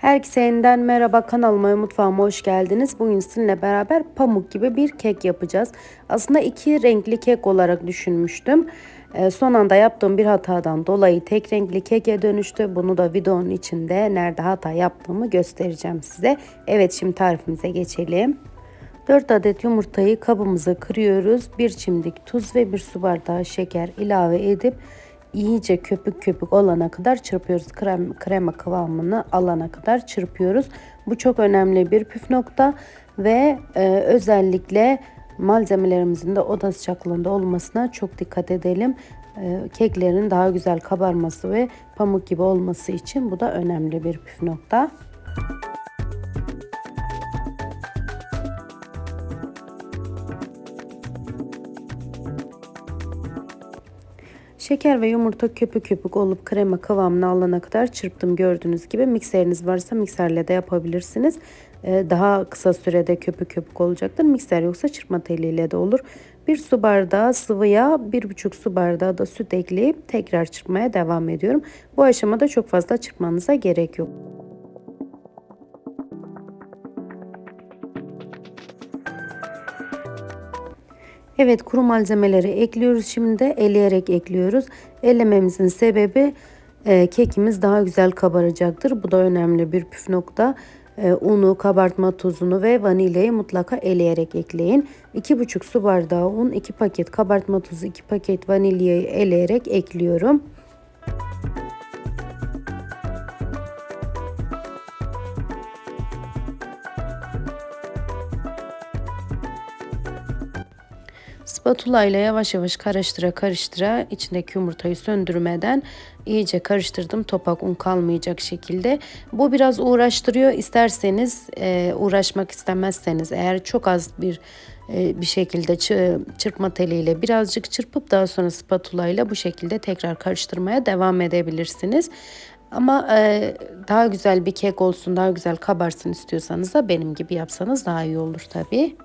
Herkese yeniden merhaba kanalıma ve mutfağıma hoş geldiniz. Bugün sizinle beraber pamuk gibi bir kek yapacağız. Aslında iki renkli kek olarak düşünmüştüm. Ee, son anda yaptığım bir hatadan dolayı tek renkli keke dönüştü. Bunu da videonun içinde nerede hata yaptığımı göstereceğim size. Evet şimdi tarifimize geçelim. 4 adet yumurtayı kabımıza kırıyoruz. 1 çimdik tuz ve 1 su bardağı şeker ilave edip iyice köpük köpük olana kadar çırpıyoruz. Krem, krema kıvamını alana kadar çırpıyoruz. Bu çok önemli bir püf nokta ve e, özellikle malzemelerimizin de oda sıcaklığında olmasına çok dikkat edelim. E, keklerin daha güzel kabarması ve pamuk gibi olması için bu da önemli bir püf nokta. Şeker ve yumurta köpük köpük olup krema kıvamını alana kadar çırptım gördüğünüz gibi. Mikseriniz varsa mikserle de yapabilirsiniz. Ee, daha kısa sürede köpük köpük olacaktır. Mikser yoksa çırpma teliyle de olur. Bir su bardağı sıvı yağ, bir buçuk su bardağı da süt ekleyip tekrar çırpmaya devam ediyorum. Bu aşamada çok fazla çırpmanıza gerek yok. Evet kuru malzemeleri ekliyoruz. Şimdi de eleyerek ekliyoruz. Ellememizin sebebi e, kekimiz daha güzel kabaracaktır. Bu da önemli bir püf nokta. E, unu, kabartma tozunu ve vanilyayı mutlaka eleyerek ekleyin. 2,5 su bardağı un, 2 paket kabartma tozu, 2 paket vanilyayı eleyerek ekliyorum. Spatula ile yavaş yavaş karıştıra karıştıra içindeki yumurtayı söndürmeden iyice karıştırdım. Topak un kalmayacak şekilde. Bu biraz uğraştırıyor. İsterseniz e, uğraşmak istemezseniz eğer çok az bir e, bir şekilde çırpma teliyle birazcık çırpıp daha sonra spatula ile bu şekilde tekrar karıştırmaya devam edebilirsiniz. Ama e, daha güzel bir kek olsun, daha güzel kabarsın istiyorsanız da benim gibi yapsanız daha iyi olur tabii.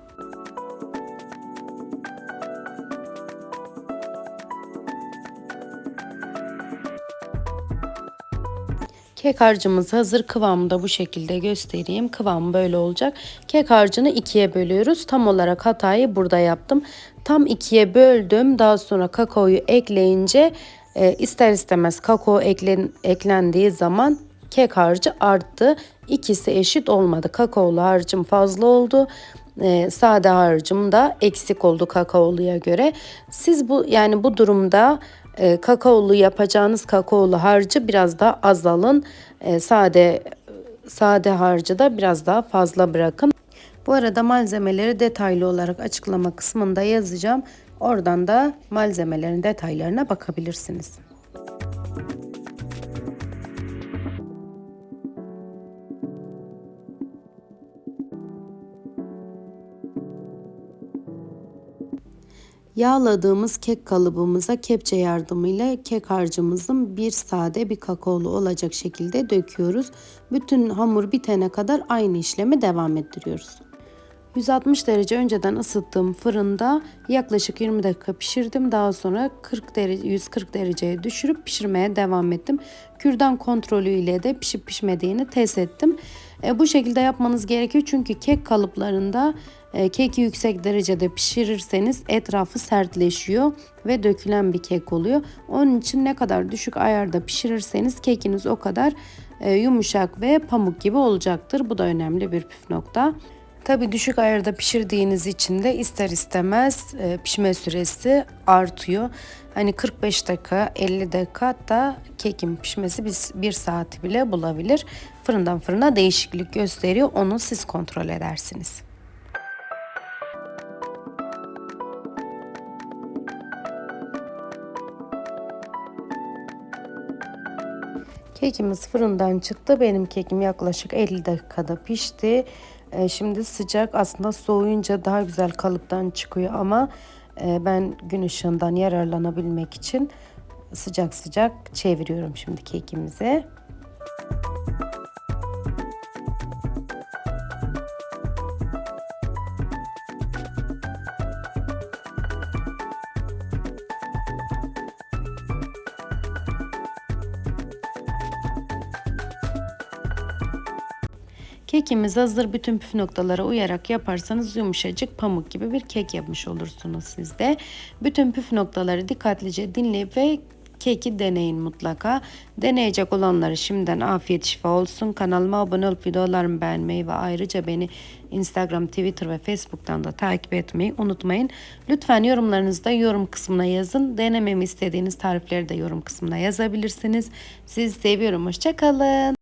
Kek harcımız hazır. Kıvamı bu şekilde göstereyim. Kıvamı böyle olacak. Kek harcını ikiye bölüyoruz. Tam olarak hatayı burada yaptım. Tam ikiye böldüm. Daha sonra kakaoyu ekleyince e, ister istemez kakao eklen, eklendiği zaman kek harcı arttı. İkisi eşit olmadı. Kakaolu harcım fazla oldu. E, sade harcım da eksik oldu kakaoluya göre. Siz bu yani bu durumda e, kakaolu yapacağınız kakaolu harcı biraz daha azalın. E, sade sade harcı da biraz daha fazla bırakın. Bu arada malzemeleri detaylı olarak açıklama kısmında yazacağım. Oradan da malzemelerin detaylarına bakabilirsiniz. Yağladığımız kek kalıbımıza kepçe yardımıyla kek harcımızın bir sade bir kakaolu olacak şekilde döküyoruz. Bütün hamur bitene kadar aynı işlemi devam ettiriyoruz. 160 derece önceden ısıttığım fırında yaklaşık 20 dakika pişirdim. Daha sonra 40 derece 140 dereceye düşürüp pişirmeye devam ettim. Kürdan kontrolü ile de pişip pişmediğini test ettim. E, bu şekilde yapmanız gerekiyor çünkü kek kalıplarında keki yüksek derecede pişirirseniz etrafı sertleşiyor ve dökülen bir kek oluyor. Onun için ne kadar düşük ayarda pişirirseniz kekiniz o kadar e, yumuşak ve pamuk gibi olacaktır. Bu da önemli bir püf nokta. Tabi düşük ayarda pişirdiğiniz için de ister istemez e, pişme süresi artıyor. Hani 45 dakika 50 dakika hatta kekin pişmesi bir, bir saati bile bulabilir. Fırından fırına değişiklik gösteriyor. Onu siz kontrol edersiniz. Kekimiz fırından çıktı. Benim kekim yaklaşık 50 dakikada pişti. E, şimdi sıcak aslında soğuyunca daha güzel kalıptan çıkıyor ama e, ben gün ışığından yararlanabilmek için sıcak sıcak çeviriyorum şimdi kekimizi. Kekimiz hazır. Bütün püf noktalara uyarak yaparsanız yumuşacık pamuk gibi bir kek yapmış olursunuz siz de. Bütün püf noktaları dikkatlice dinleyip ve keki deneyin mutlaka. Deneyecek olanlara şimdiden afiyet şifa olsun. Kanalıma abone olup videolarımı beğenmeyi ve ayrıca beni Instagram, Twitter ve Facebook'tan da takip etmeyi unutmayın. Lütfen yorumlarınızı da yorum kısmına yazın. Denememi istediğiniz tarifleri de yorum kısmına yazabilirsiniz. Sizi seviyorum. Hoşçakalın.